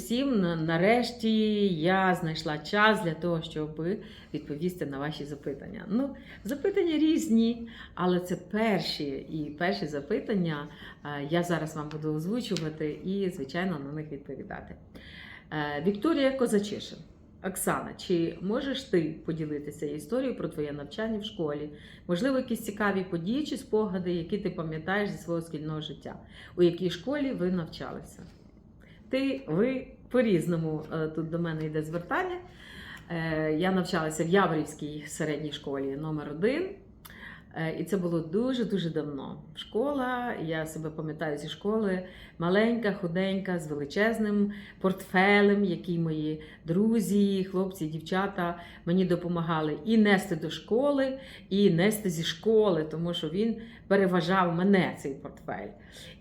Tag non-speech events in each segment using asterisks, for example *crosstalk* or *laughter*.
усім, нарешті я знайшла час для того, щоб відповісти на ваші запитання. Ну, запитання різні, але це перші і перші запитання е, я зараз вам буду озвучувати і, звичайно, на них відповідати. Е, Вікторія Козачишин. Оксана, чи можеш ти поділитися історією про твоє навчання в школі? Можливо, якісь цікаві події чи спогади, які ти пам'ятаєш зі свого шкільного життя? У якій школі ви навчалися? Ти, ви по-різному е, тут до мене йде звертання. Е, Я навчалася в Яврівській середній школі номер 1 і це було дуже-дуже давно. Школа, я себе пам'ятаю зі школи, маленька, худенька, з величезним портфелем, який мої друзі, хлопці, дівчата мені допомагали і нести до школи, і нести зі школи, тому що він переважав мене цей портфель.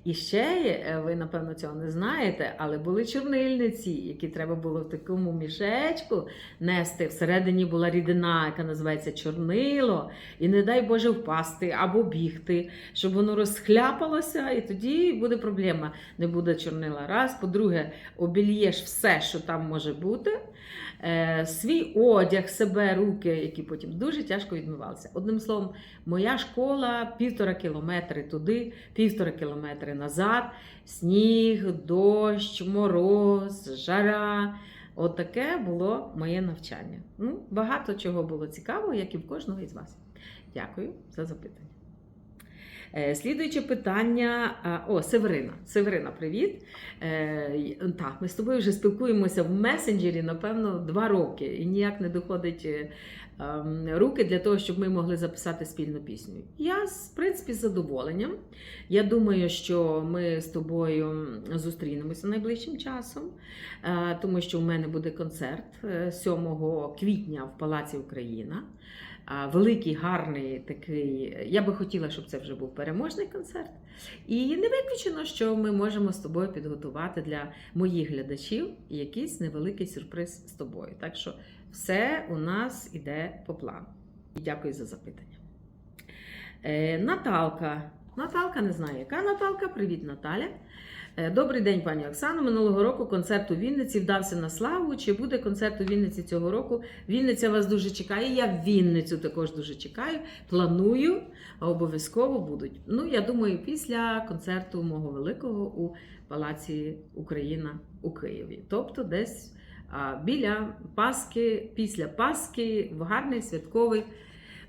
І ще, е, ви, напевно, цього не знаєте, але були чорнильниці, які треба було в такому мішечку нести. Всередині була рідина, яка називається чорнило, і не дай Боже впасти або бігти, щоб воно розхляпалося, і тоді буде проблема. Не буде чорнила. Раз. По-друге, обільєш все, що там може бути. Е, свій одяг, себе, руки, які потім дуже тяжко відмивалися. Одним словом, моя школа півтора кілометри туди, півтора кілометри назад. Сніг, дощ, мороз, жара. От було моє навчання. Ну, багато чого було цікавого, як і в кожного із вас. Дякую за запитання. Е, Слідуюче питання. О, Северина. Северина, привіт. Е, Так, ми з тобою вже спілкуємося в месенджері, напевно, два роки, і ніяк не доходить е, ем, руки для того, щоб ми могли записати спільну пісню. Я, в принципі, з задоволенням. Я думаю, що ми з тобою зустрінемося найближчим часом, е, тому що в мене буде концерт е, 7 квітня в Палаці Україна. Великий, гарний такий. Я би хотіла, щоб це вже був переможний концерт. І не виключено, що ми можемо з тобою підготувати для моїх глядачів якийсь невеликий сюрприз з тобою. Так що все у нас іде по плану. Дякую за запитання. Е, Наталка. Наталка не знаю, яка Наталка. Привіт, Наталя. Е, Добрий день, пані Оксано. Минулого року концерт у Вінниці вдався на славу. Чи буде концерт у Вінниці цього року? Вінниця вас дуже чекає. Я Вінницю також дуже чекаю. Планую, обов'язково будуть. Ну, я думаю, після концерту мого великого у Палаці Україна у Києві. Тобто десь біля Пасхи, після Пасхи, в гарний святковий.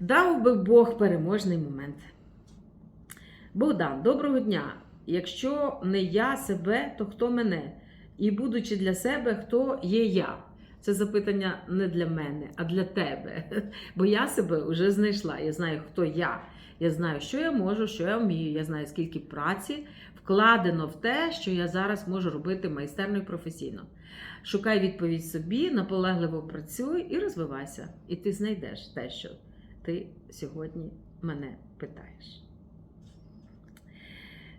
Дав би Бог переможний момент. Богдан, доброго дня. Якщо не я себе, то хто мене? І будучи для себе, хто є я? Це запитання не для мене, а для тебе. *laughs* Бо я себе вже знайшла. Я знаю, хто я. Я знаю, що я можу, що я вмію. Я знаю, скільки праці вкладено в те, що я зараз можу робити майстерно і професійно. Шукай відповідь собі, наполегливо працюй і розвивайся. І ти знайдеш те, що ти сьогодні мене питаєш.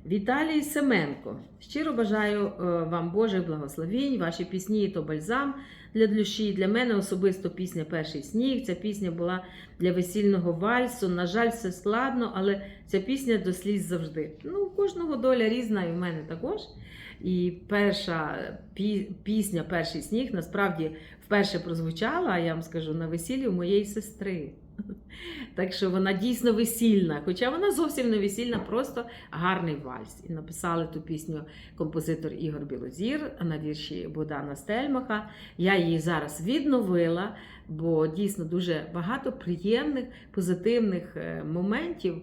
Віталій Семенко. Щиро бажаю е, вам Божих благословінь, ваші пісні то бальзам для душі. Для мене особисто пісня Перший сніг. Ця пісня була для весільного вальсу. На жаль, все складно, але ця пісня до сліз завжди. Ну, кожного доля різна, і в мене також. І перша пі- пісня Перший сніг насправді вперше прозвучала, я вам скажу, на весіллі у моєї сестри. *laughs* Так що вона дійсно весільна, хоча вона зовсім не весільна, просто гарний вальс. І написали ту пісню композитор Ігор Білозір на вірші Богдана Стельмаха. Я її зараз відновила, бо дійсно дуже багато приємних, позитивних е, моментів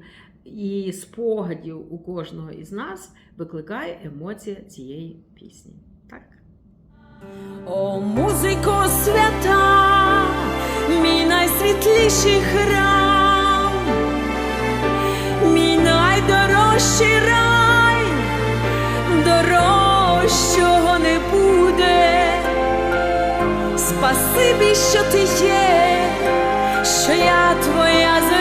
і спогадів у кожного із нас викликає емоція цієї пісні. Так. О, музико свята, мій найсвітліший храм, мій найдорожчий рай, дорожчого не буде. Спасибі, що ти є, що я твоя зоря,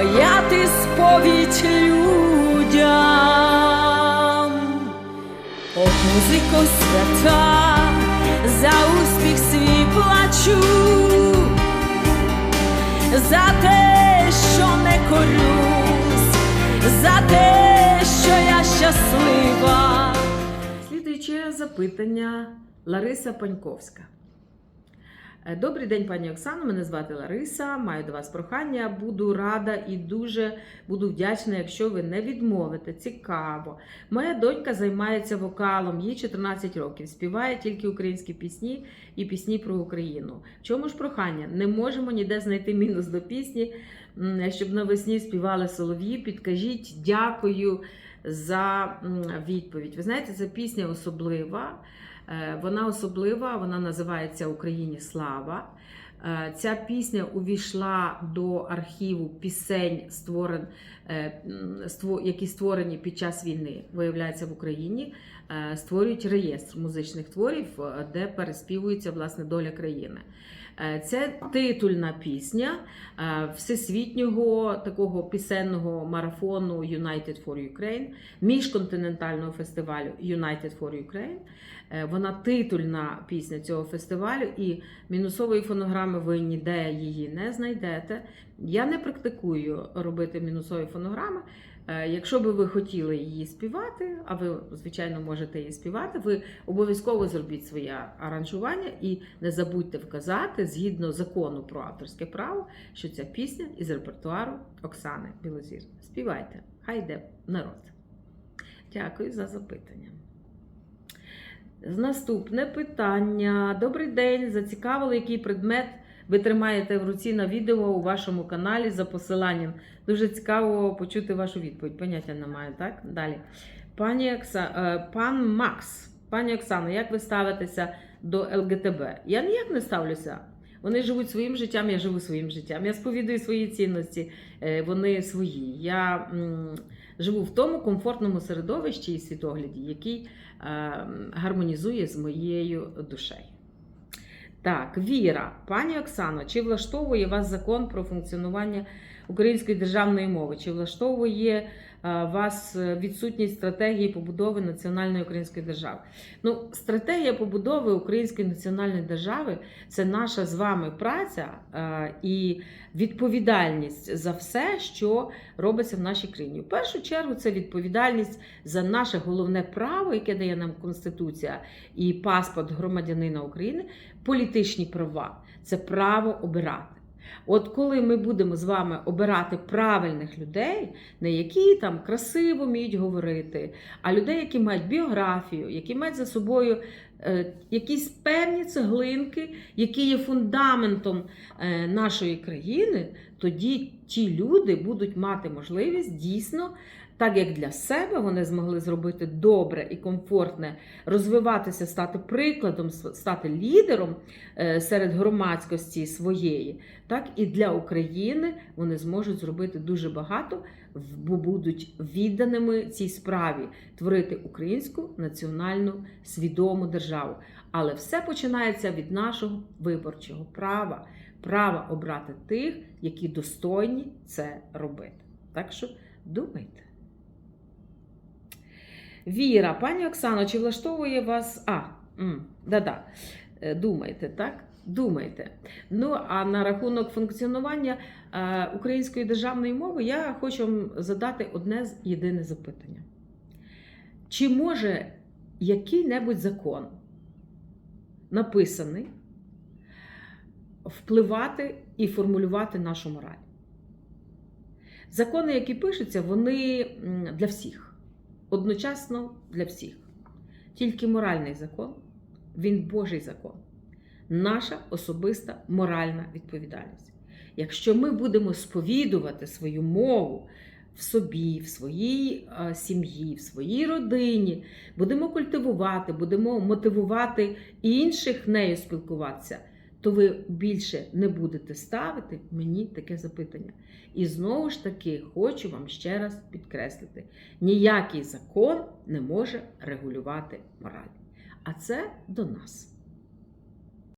моя ти сповідь людям. О, музико свята, за успіх свій плачу, за те, що не корюсь, за те, що я щаслива. Слідуюче запитання Лариса Паньковська. Е, Добрий день, пані Оксано. Мене звати Лариса. Маю до вас прохання. Буду рада і дуже буду вдячна, якщо ви не відмовите. Цікаво. Моя донька займається вокалом, їй 14 років. Співає тільки українські пісні і пісні про Україну. Чому ж прохання? Не можемо ніде знайти мінус до пісні, щоб навесні співали солов'ї. Підкажіть, дякую за відповідь. Ви знаєте, ця пісня особлива. Е, Вона особлива, вона називається Україні слава. Е, Ця пісня увійшла до архіву пісень, створен, е, які створені під час війни, виявляється в Україні. Створюють реєстр музичних творів, де переспівується власне доля країни. Е, Це титульна пісня е, всесвітнього такого пісенного марафону United for Ukraine, міжконтинентального фестивалю United for Ukraine. Е, Вона титульна пісня цього фестивалю, і мінусової фонограми ви ніде її не знайдете. Я не практикую робити мінусові фонограми. Е, Якщо би ви хотіли її співати, а ви, звичайно, можете її співати, ви обов'язково зробіть своє аранжування і не забудьте вказати згідно закону про авторське право, що ця пісня із репертуару Оксани Білозір. Співайте, хай йде народ. Дякую за запитання. Наступне питання. Добрий день. Зацікавили, який предмет ви тримаєте в руці на відео у вашому каналі за посиланням. Дуже цікаво почути вашу відповідь. Поняття немає, так? Далі. Пані Окса... е, Пан Макс, пані Оксано, як ви ставитеся до ЛГТБ? Я ніяк не ставлюся. Вони живуть своїм життям, я живу своїм життям. Я сповідую свої цінності, е, вони свої. Я живу в тому комфортному середовищі і світогляді, який е, гармонізує з моєю душею. Так, Віра, пані Оксано, чи влаштовує вас закон про функціонування української державної мови? Чи влаштовує вас е, відсутність стратегії побудови національної української держави? Ну, стратегія побудови української національної держави це наша з вами праця е, і відповідальність за все, що робиться в нашій країні. В першу чергу це відповідальність за наше головне право, яке дає нам Конституція і паспорт громадянина України, політичні права. Це право обирати. От коли ми будемо з вами обирати правильних людей, не які там красиво вміють говорити, а людей, які мають біографію, які мають за собою е, якісь певні цеглинки, які є фундаментом е, нашої країни, тоді ті люди будуть мати можливість дійсно. Так як для себе вони змогли зробити добре і комфортне, розвиватися, стати прикладом, стати лідером е, серед громадськості своєї, так і для України вони зможуть зробити дуже багато, бо будуть відданими цій справі творити українську національну свідому державу. Але все починається від нашого виборчого права, права обрати тих, які достойні це робити. Так що думайте. Віра, пані Оксано, чи влаштовує вас. А, да-да, е, думайте, так? Думайте. Ну, а на рахунок функціонування е, української державної мови я хочу вам задати одне єдине запитання. Чи може який-небудь закон, написаний, впливати і формулювати нашу мораль? Закони, які пишуться, вони для всіх одночасно для всіх. Тільки моральний закон, він Божий закон, наша особиста моральна відповідальність. Якщо ми будемо сповідувати свою мову в собі, в своїй е, сім'ї, в своїй родині, будемо культивувати, будемо мотивувати інших нею спілкуватися, то ви більше не будете ставити мені таке запитання. І знову ж таки хочу вам ще раз підкреслити: ніякий закон не може регулювати мораль. А це до нас.